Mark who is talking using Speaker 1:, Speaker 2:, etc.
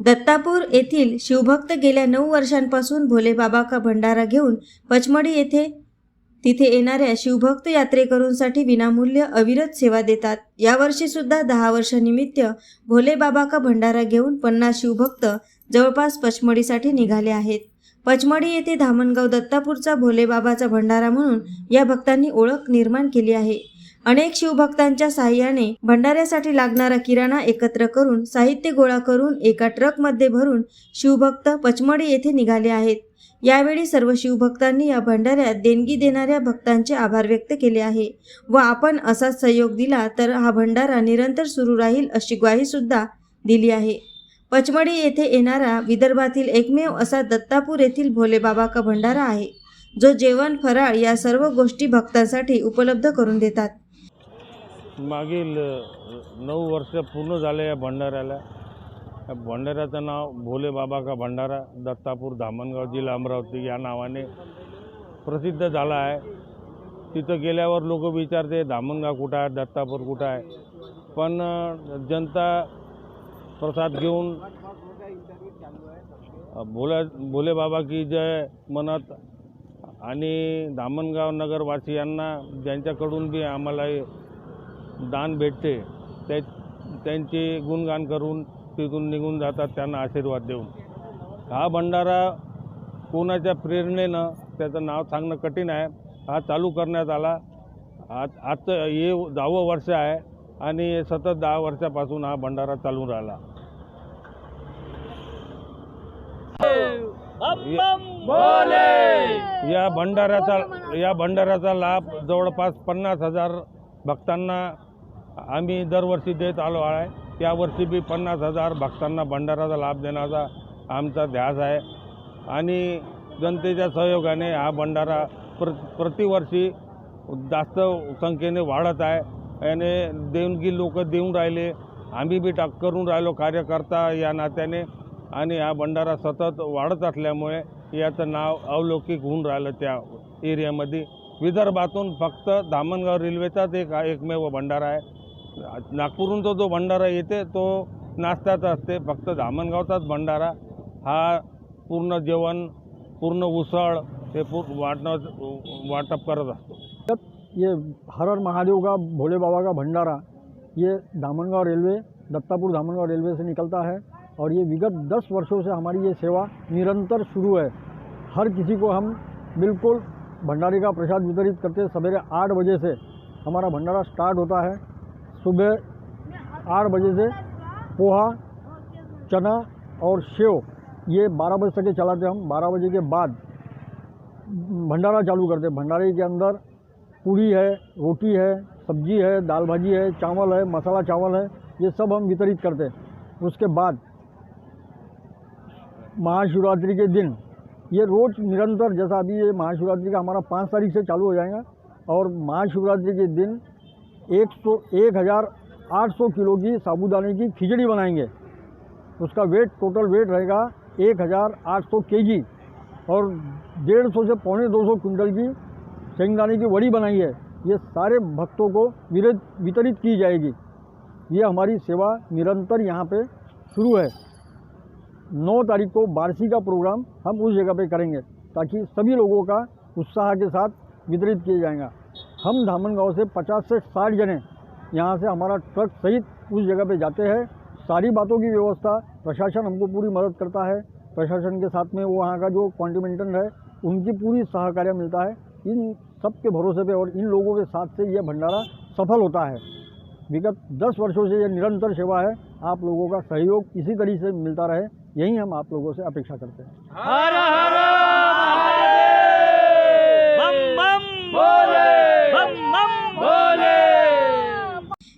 Speaker 1: दत्तापूर येथील शिवभक्त गेल्या नऊ वर्षांपासून भोलेबाबा का भंडारा घेऊन पचमडी येथे तिथे येणाऱ्या शिवभक्त यात्रेकरूंसाठी विनामूल्य अविरत सेवा देतात. यावर्षी सुद्धा दहा वर्षानिमित्त भोलेबाबा का भंडारा घेऊन पन्नास शिवभक्त जवळपास पचमडीसाठी निघाले आहेत. पचमडी येथे धामणगाव दत्तापूरचा भोलेबाबाचा भंडारा म्हणून या भक्तांनी ओळख निर्माण केली आहे. अनेक शिवभक्तांच्या सहाय्याने भंडाऱ्यासाठी लागणारा किराणा एकत्र करून साहित्य गोळा करून एका ट्रकमध्ये भरून शिवभक्त पचमडी येथे निघाले आहेत. यावेळी सर्व शिवभक्तांनी या भंडाऱ्यात देणगी देणाऱ्या भक्तांचे आभार व्यक्त केले आहे व आपण असाच सहयोग दिला तर हा भंडारा निरंतर सुरू राहील अशी ग्वाही सुद्धा दिली आहे. पचमडी येथे येणारा विदर्भातील एकमेव असा दत्तापूर येथील भोलेबाबा का भंडारा आहे जो जेवण फराळ या सर्व गोष्टी भक्तांसाठी उपलब्ध करून देतात.
Speaker 2: मागील नऊ वर्ष पूर्ण झाले या भंडाऱ्याला. या भंडाऱ्याचं नाव भोले बाबा का भंडारा दत्तापूर धामणगाव जिल्हा अमरावती या नावाने प्रसिद्ध झाला आहे. तिथं गेल्यावर लोक विचारते धामणगाव कुठं आहे? दत्तापूर कुठं आहे? पण जनता प्रसाद घेऊन अ, भोल्या भोले बाबा की जय म्हणत आणि धामणगाव नगरवासियांना ज्यांच्याकडून बी आम्हाला दान भेटते त्या त्यांचे गुणगान करून तिथून निघून जातात त्यांना आशीर्वाद देऊन. हा भंडारा कोणाच्या प्रेरणेनं त्याचं नाव सांगणं कठीण आहे. हा चालू करण्यात आला. आज आजचं हे दहावं वर्ष आहे आणि सतत दहा वर्षापासून हा भंडारा चालून राहिला. या भंडाऱ्याचा या भंडाऱ्याचा लाभ जवळपास पन्नास हजार भक्तांना आम्ही दरवर्षी देत आलो आहे. त्यावर्षी बी पन्नास हजार भक्तांना भंडाराचा लाभ देण्याचा आमचा ध्यास आहे. आणि जनतेच्या सहयोगाने हा भंडारा प्र प्रतिवर्षी जास्त संख्येने वाढत आहे. आणि देणगी लोक देऊन राहिले. आम्ही बी टाक करून राहिलो कार्यकर्ता या नात्याने. आणि हा भंडारा सतत वाढत असल्यामुळे याचं नाव अवलौकिक होऊन राहिलं त्या एरियामध्ये. विदर्भातून फक्त धामणगाव रेल्वेचाच एक एकमेव भंडारा आहे. नागपूरहून तो जो भंडारा येते तो नाश्त्याचा असते. फक्त धामणगावचाच भंडारा. हा पूर्ण जेवण, पूर्ण उसळ, हे पूर वाटणं वाटप करत असतो.
Speaker 3: ये हर हर महादेव का, भोले बाबा का भंडारा, ये दामनगांव रेलवे, दत्तापुर दामनगांव रेलवे से निकलता है और ये विगत दस वर्षों से हमारी ये सेवा निरंतर शुरू है। हर किसी को हम बिल्कुल भंडारे का प्रसाद वितरित करते सवेरे आठ बजे से हमारा भंडारा स्टार्ट होता है। सुबह आठ बजे से पोहा, चना और सेव। ये बारह बजे तक चलाते हम। बारह बजे के बाद भंडारा चालू करते भंडारे के अंदर पूड़ी है, रोटी है, सब्ज़ी है, दाल भाजी है, चावल है, मसाला चावल है, ये सब हम वितरित करते हैं। उसके बाद महाशिवरात्रि के दिन। ये रोज़ निरंतर, जैसा अभी ये महाशिवरात्रि का हमारा पाँच तारीख से चालू हो जाएगा और महाशिवरात्रि के दिन एक सौ, एक हज़ार आठ सौ किलो की साबूदाने की खिचड़ी बनाएँगे। उसका वेट टोटल वेट रहेगा एक हज़ार आठ सौ के जी और डेढ़ सौ से पौने दो सौ कुंटल की शेंगदाने की वड़ी बनाई है। ये सारे भक्तों को वितरित की जाएगी। ये हमारी सेवा निरंतर यहाँ पे शुरू है। नौ तारीख को बारसी का प्रोग्राम हम उस जगह पे करेंगे ताकि सभी लोगों का उत्साह के साथ वितरित किया जाएगा। हम धामनगांव से 50 से 60 जने यहाँ से हमारा ट्रक सहित उस जगह पे जाते हैं। सारी बातों की व्यवस्था प्रशासन हमको पूरी मदद करता है। प्रशासन के साथ में वो वहाँ का जो कॉन्टिमेंटन है, उनकी पूरी सहकार्य मिलता है। इन सब के भरोसे पे और इन लोगों के साथ से ये भंडारा सफल होता है। विगत दस वर्षों से ये निरंतर सेवा है। आप लोगों का सहयोग इसी तरीके से मिलता रहे। यही हम आप लोगों से अपेक्षा करते हैं।
Speaker 4: हर हर